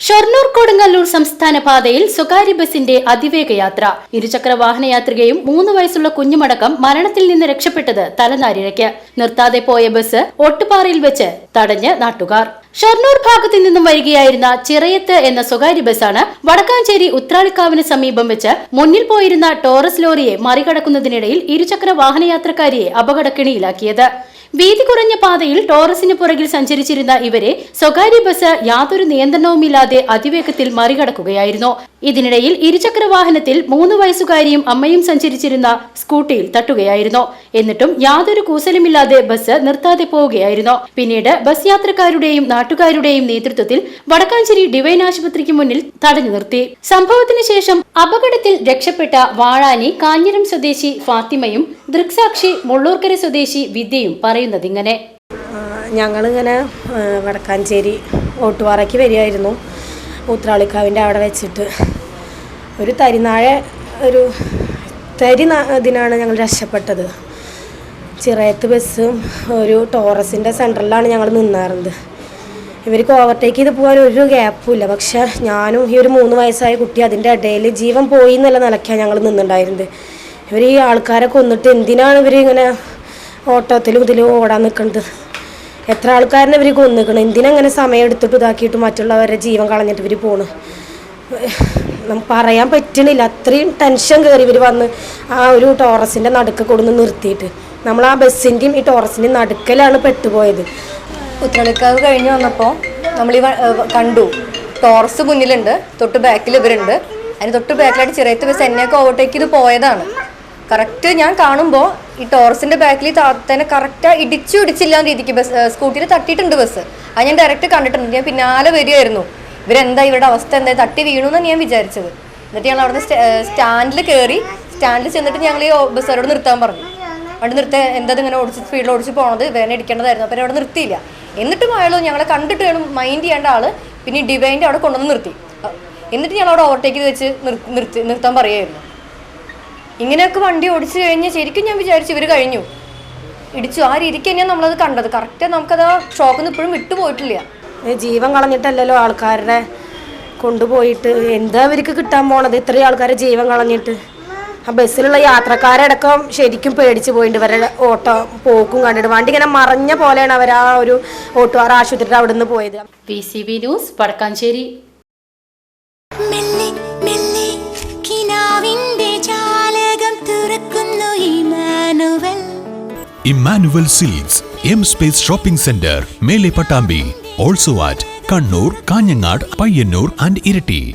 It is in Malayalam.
ഷൊർണൂർ കൊടുങ്ങല്ലൂർ സംസ്ഥാന പാതയിൽ സ്വകാര്യ ബസിന്റെ അതിവേഗ യാത്ര ഇരുചക്ര വാഹനയാത്രികയും മൂന്ന് വയസ്സുള്ള കുഞ്ഞുമടക്കം മരണത്തിൽ നിന്ന് രക്ഷപ്പെട്ടത് തലനാരിഴയ്ക്ക്. നിർത്താതെ പോയ ബസ് ഒട്ടുപാറയിൽ വെച്ച് തടഞ്ഞ് നാട്ടുകാർ. ഷൊർണൂർ ഭാഗത്തു നിന്നും വരികയായിരുന്ന ചിറയത്ത് എന്ന സ്വകാര്യ ബസ്സാണ് വടക്കാഞ്ചേരി ഉത്രാളിക്കാവിന് സമീപം വെച്ച് മുന്നിൽ പോയിരുന്ന ടോറസ് ലോറിയെ മറികടക്കുന്നതിനിടയിൽ ഇരുചക്ര വാഹനയാത്രക്കാരിയെ അപകടക്കിണിയിലാക്കിയത്. വീതി കുറഞ്ഞ പാതയിൽ ടോറസിന് പുറകിൽ സഞ്ചരിച്ചിരുന്ന ഇവരെ സ്വകാര്യ ബസ് യാതൊരു നിയന്ത്രണവുമില്ലാതെ അതിവേഗത്തിൽ മറികടക്കുകയായിരുന്നു. ഇതിനിടയിൽ ഇരുചക്ര വാഹനത്തിൽ മൂന്ന് വയസ്സുകാരിയും അമ്മയും സഞ്ചരിച്ചിരുന്ന സ്കൂട്ടിയിൽ തട്ടുകയായിരുന്നു. എന്നിട്ടും യാതൊരു കൂസലുമില്ലാതെ ബസ് നിർത്താതെ പോവുകയായിരുന്നു. പിന്നീട് ബസ് യാത്രക്കാരുടെയും നാട്ടുകാരുടെയും നേതൃത്വത്തിൽ വടക്കാഞ്ചേരി ഡിവൈൻ ആശുപത്രിക്ക് മുന്നിൽ തടഞ്ഞു നിർത്തി. സംഭവത്തിന് ശേഷം അപകടത്തിൽ രക്ഷപ്പെട്ട വാഴാനി കാഞ്ഞിരം സ്വദേശി ഫാത്തിമയും ദൃക്സാക്ഷി മുള്ളൂർക്കര സ്വദേശി വിദ്യയും പറയുന്നത് ഇങ്ങനെ. ഞങ്ങളിങ്ങനെ വടക്കാഞ്ചേരി ഓട്ടുപാറയ്ക്ക് വരികയായിരുന്നു. ഊത്രാളിക്കാവിന്റെ അവിടെ വെച്ചിട്ട്. ഒരു തരിനാഴെ ഒരു തരി ഇതിനാണ് ഞങ്ങൾ രക്ഷപ്പെട്ടത്. ചിറയത്ത് ബസ്സും ഒരു ടോറസിന്റെ സെന്ററിലാണ് ഞങ്ങൾ നിന്നാറുന്നത് ഇവർക്ക് ഓവർടേക്ക് ചെയ്ത് പോകാൻ ഒരു ഗ്യാപ്പുമില്ല. പക്ഷെ ഞാനും ഈ ഒരു മൂന്ന് വയസ്സായ കുട്ടി അതിന്റെ ഇടയിൽ ജീവൻ പോയി എന്നുള്ള നിലയ്ക്കാണ് ഞങ്ങൾ നിന്നുണ്ടായിരുന്നത്. ഇവർ ഈ ആൾക്കാരെ കൊന്നിട്ട് എന്തിനാണ് ഇവർ ഇങ്ങനെ ഓട്ടത്തിലും ഇതിലും ഓടാൻ നിൽക്കുന്നത് എത്ര ആൾക്കാരനെ ഇവർ കൊന്നിക്കണം? എന്തിനങ്ങനെ സമയം എടുത്തിട്ട് ഇതാക്കിയിട്ട് മറ്റുള്ളവരുടെ ജീവൻ കളഞ്ഞിട്ട് ഇവർ പോണ്? നമുക്ക് പറയാൻ പറ്റണില്ല. അത്രയും ടെൻഷൻ കയറി ഇവർ വന്ന് ആ ഒരു ടോറസിന്റെ നടുക്ക് കൊടുന്ന് നിർത്തിയിട്ട്. നമ്മൾ ആ ബസ്സിന്റെയും ഈ ടോറസിന്റെയും നടുക്കലാണ് പെട്ടുപോയത്. ഉത്രളിക്കാവ് കഴിഞ്ഞ് വന്നപ്പോൾ നമ്മൾ ഈ കണ്ടു. ടോറസ് മുന്നിലുണ്ട്. തൊട്ട് ബാക്കിൽ ഇവരുണ്ട്. അതിന് തൊട്ട് ബാക്കിലായിട്ട് ചെറിയത്ത് ബസ് എന്നെയൊക്കെ ഓവർടേക്ക് ചെയ്ത് പോയതാണ്. കറക്റ്റ് ഞാൻ കാണുമ്പോൾ ഈ ടോറസിന്റെ ബാക്കിൽ താത്തനെ കറക്റ്റ് ഇടിച്ചു ഇടിച്ചില്ല രീതിക്ക് ബസ് സ്കൂട്ടിയിൽ തട്ടിയിട്ടുണ്ട് ബസ് അത് ഞാൻ ഡയറക്റ്റ് കണ്ടിട്ടുണ്ട്. ഞാൻ പിന്നാലെ വരികയായിരുന്നു. ഇവരെന്താ ഇവരുടെ അവസ്ഥ എന്താ? തട്ടി വീണു എന്നാണ് ഞാൻ വിചാരിച്ചത്. എന്നിട്ട് ഞങ്ങൾ അവിടുന്ന് സ്റ്റാൻഡിൽ കയറി സ്റ്റാൻഡിൽ ചെന്നിട്ട് ഞങ്ങൾ ഈ ബസ്സുകാരോട് നിർത്താൻ പറഞ്ഞു. അവിടെ നിർത്തി എന്താ ഇങ്ങനെ ഓടിച്ച് സ്പീഡിൽ ഓടിച്ച് പോണത്? വേന ഇടിക്കേണ്ടതായിരുന്നു. അപ്പം അവിടെ നിർത്തിയില്ല. എന്നിട്ടും അയാൾ ഞങ്ങളെ കണ്ടിട്ട് വേണം മൈൻഡ് ചെയ്യേണ്ട ആൾ പിന്നെ ഡിവൈന്റെ അവിടെ കൊണ്ടുവന്ന് നിർത്തി. എന്നിട്ട് ഞങ്ങൾ അവിടെ ഓവർടേക്ക് ചെയ്ത് വെച്ച് നിർ- നിർത്തി നിർത്താൻ പറയുമായിരുന്നു ഇങ്ങനെയൊക്കെ വണ്ടി ഓടിച്ചു കഴിഞ്ഞാൽ ശരിക്കും ഞാൻ വിചാരിച്ചു ഇവർ കഴിഞ്ഞു. ഇടിച്ചു. ആ രീതിക്ക് തന്നെയാണ് നമ്മളത് കണ്ടത്. കറക്റ്റ് നമുക്കത് ആ ഷോക്കിൽ നിന്ന് ഇപ്പോഴും വിട്ടുപോയിട്ടില്ല ജീവൻ കളഞ്ഞിട്ടല്ലല്ലോ ആൾക്കാരുടെ കൊണ്ടുപോയിട്ട്. എന്താ അവർക്ക് കിട്ടാൻ പോണത്? ഇത്രയും ആൾക്കാരെ ജീവൻ കളഞ്ഞിട്ട്. ആ ബസ്സിലുള്ള യാത്രക്കാരടക്കം ശരിക്കും പേടിച്ച് പോയിട്ടുണ്ട് ഇവരുടെ ഓട്ടോ പോക്കും കണ്ടിട്ട്. വണ്ടി ഇങ്ങനെ മറഞ്ഞ പോലെയാണ് അവർ ആ ഒരു ഓട്ടോ ആശുപത്രിയുടെ അവിടെ നിന്ന് പോയത്. P C B news Vadakkanchery. Immanuel Silks M space shopping centre മേലെ Pattambi. Also at Kannur Kanhangad Payyanur and Iritty.